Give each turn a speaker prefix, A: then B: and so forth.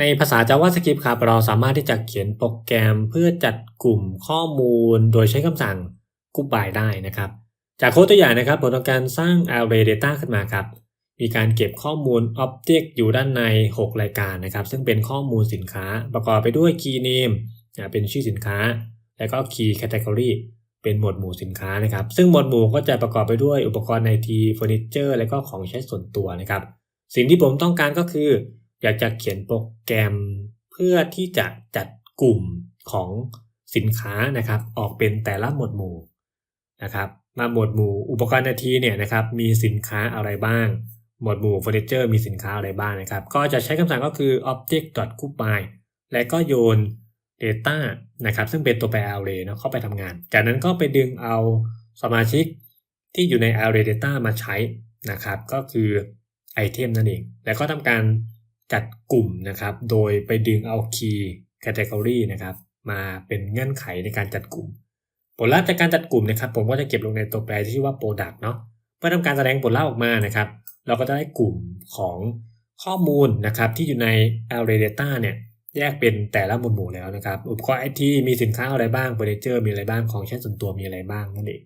A: ในภาษา JavaScript ครับเราสามารถที่จะเขียนโปรแกรมเพื่อจัดกลุ่มข้อมูล โดยใช้คำสั่ง group by ได้นะครับ จากโค้ดตัวอย่างนะครับผมต้องการสร้าง array data ขึ้นมาครับ มีการเก็บข้อมูล object อยู่ด้านใน 6 รายการนะครับ ซึ่งเป็นข้อมูลสินค้าประกอบไปด้วย key name เป็นชื่อสินค้า แล้วก็ key category เป็นหมวดหมู่สินค้านะครับ ซึ่งหมวดหมู่ก็จะประกอบไปด้วยอุปกรณ์ในทีเฟอร์นิเจอร์ และก็ของใช้ส่วนตัวนะครับ สิ่งที่ผมต้องการก็คือ อยากจะเขียนโปรแกรมเพื่อที่จะจัดกลุ่มของสินค้านะครับ ออกเป็นแต่ละหมวดหมู่นะครับ มาหมวดหมู่อุปกรณ์ในทีเนี่ยนะครับ มีสินค้าอะไรบ้าง หมวดหมู่เฟอร์นิเจอร์มีสินค้าอะไรบ้างนะครับ ก็จะใช้คำสั่งก็คือ object group by และก็โยน data นะครับ ซึ่งเป็นตัวแปร array เนาะเข้าไปทำงาน จากนั้นก็ไปดึงเอาสมาชิกที่อยู่ใน array data มาใช้นะครับ ก็คือไอเทมนั่นเอง แล้วก็ทำการ จัดกลุ่มนะครับ โดยไปดึงเอา key category นะครับ มาเป็นเงื่อนไขในการจัดกลุ่ม ผลลัพธ์จากการจัดกลุ่มนะครับ ผมก็จะเก็บลงในตัวแปรที่ชื่อว่า product เนาะเพื่อทำการแสดงผลลัพธ์ออกมานะครับ เราก็จะได้กลุ่มของข้อมูลนะครับที่อยู่ใน array data เนี่ยแยกเป็นแต่ละหมวดหมู่แล้วนะครับ อุปกรณ์ไอทีมีสินค้าอะไรบ้างเฟอร์นิเจอร์มีอะไรบ้างของใช้ส่วนตัวมีอะไรบ้างนั่นเอง